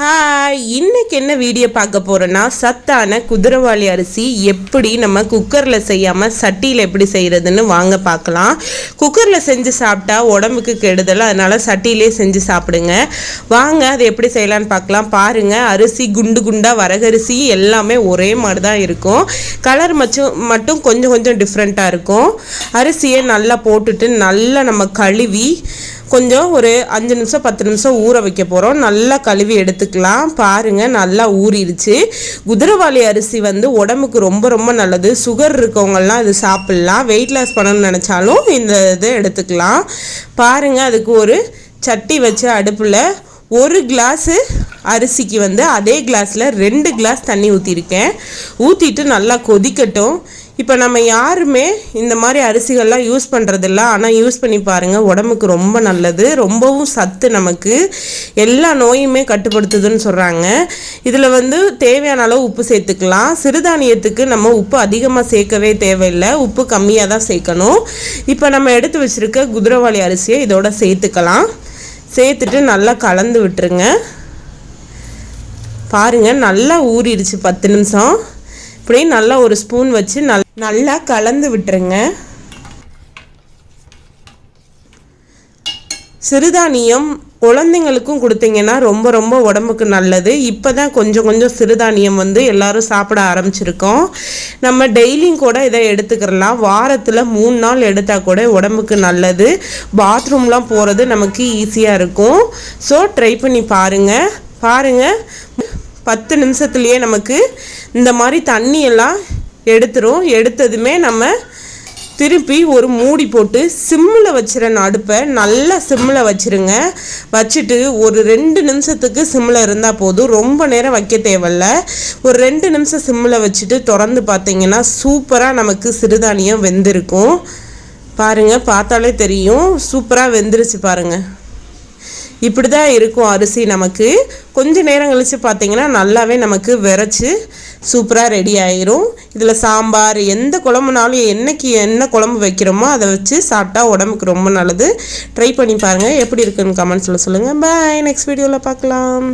Hi இன்னைக்கு என்ன video பார்க்க போகிறோன்னா சத்தான குதிரவாளி அரிசி எப்படி நம்ம குக்கரில் செய்யாமல் சட்டியில் எப்படி செய்கிறதுன்னு வாங்க பார்க்கலாம். குக்கரில் செஞ்சு சாப்பிட்டா உடம்புக்கு கெடுதல் அதனால் சட்டியிலே செஞ்சு சாப்பிடுங்க. வாங்க அதை எப்படி செய்யலான்னு பார்க்கலாம். பாருங்கள் அரிசி குண்டு குண்டாக வரகரிசி எல்லாமே ஒரே மாதிரி தான் இருக்கும். கலர் மச்சும் மட்டும் கொஞ்சம் கொஞ்சம் டிஃப்ரெண்ட்டாக இருக்கும். அரிசியை நல்லா போட்டுட்டு நல்லா நம்ம கழுவி கொஞ்சம் ஒரு அஞ்சு நிமிஷம் பத்து நிமிஷம் ஊற வைக்க போகிறோம் நல்லா கழுவி எடுத்துக்கலாம். பாருங்கள் நல்லா ஊறிடுச்சு. குதிரவாளி அரிசி வந்து உடம்புக்கு ரொம்ப ரொம்ப நல்லது. சுகர் இருக்கவங்கெல்லாம் இது சாப்பிட்லாம். வெயிட் லாஸ் பண்ணணும்னு நினச்சாலும் இந்த இதை எடுத்துக்கலாம். பாருங்கள் அதுக்கு ஒரு சட்டி வச்சு அடுப்பில் ஒரு கிளாஸு அரிசிக்கு வந்து அதே கிளாஸில் ரெண்டு கிளாஸ் தண்ணி ஊற்றிருக்கேன் ஊற்றிட்டு நல்லா கொதிக்கட்டும். இப்போ நம்ம யாருமே இந்த மாதிரி அரிசிகள்லாம் யூஸ் பண்ணுறதில்ல ஆனால் யூஸ் பண்ணி பாருங்கள் உடம்புக்கு ரொம்ப நல்லது. ரொம்பவும் சத்து நமக்கு. எல்லா நோயுமே கட்டுப்படுத்துதுன்னு சொல்கிறாங்க இதில் வந்து தேவையான அளவு உப்பு சேர்த்துக்கலாம். சிறுதானியத்துக்கு நம்ம உப்பு அதிகமாக சேர்க்கவே தேவையில்லை. உப்பு கம்மியாக தான் சேர்க்கணும். இப்போ நம்ம எடுத்து வச்சுருக்க குதிரவாளி அரிசியை இதோட சேர்த்துக்கலாம். சேர்த்துட்டு நல்லா கலந்து விட்டுருங்க. பாருங்கள் நல்லா ஊறிடுச்சு. பத்து நிமிஷம். இப்படி நல்லா ஒரு ஸ்பூன் வச்சு நல் நல்லா கலந்து விட்டுருங்க. சிறுதானியம் குழந்தைங்களுக்கும் கொடுத்தீங்கன்னா ரொம்ப ரொம்ப உடம்புக்கு நல்லது. இப்போ தான் கொஞ்சம் கொஞ்சம் சிறுதானியம் வந்து எல்லாரும் சாப்பிட ஆரம்பிச்சிருக்கோம். நம்ம டெய்லியும் கூட இதை எடுத்துக்கிறலாம் வாரத்தில் மூணு நாள் எடுத்தால் கூட உடம்புக்கு நல்லது. பாத்ரூம்லாம் போகிறது நமக்கு ஈஸியாக இருக்கும். ஸோ ட்ரை பண்ணி பாருங்கள் பாருங்கள் பத்து நிமிஷத்துலேயே நமக்கு இந்த மாதிரி தண்ணியெல்லாம் எடுத்துரும். எடுத்ததுமே நம்ம திருப்பி ஒரு மூடி போட்டு சிம்மில் வச்சுற அடுப்பை நல்லா சிம்மில் வச்சுருங்க. வச்சுட்டு ஒரு ரெண்டு நிமிஷத்துக்கு சிம்மில் இருந்தால் போதும். ரொம்ப நேரம் வைக்க தேவையில்ல. ஒரு ரெண்டு நிமிஷம் சிம்மில் வச்சுட்டு திறந்து பார்த்தீங்கன்னா சூப்பராக நமக்கு சிறுதானியம் வெந்திருக்கும். பாருங்கள் பார்த்தாலே தெரியும். சூப்பராக வெந்துருச்சு பாருங்கள் இப்படி தான் இருக்கும் அரிசி நமக்கு. கொஞ்சம் நேரம் கழித்து பார்த்தீங்கன்னா நல்லாவே நமக்கு விரைச்சி சூப்பராக ரெடி ஆயிரும். இதில் சாம்பார் எந்த குழம்புனாலும் என்னைக்கு என்ன குழம்பு வைக்கிறோமோ அதை வச்சு சாப்பிட்டா உடம்புக்கு ரொம்ப நல்லது. ட்ரை பண்ணி பாருங்கள் எப்படி இருக்குன்னு கமெண்ட்ஸில் சொல்லுங்கள் பாய் நெக்ஸ்ட் வீடியோவில் பார்க்கலாம்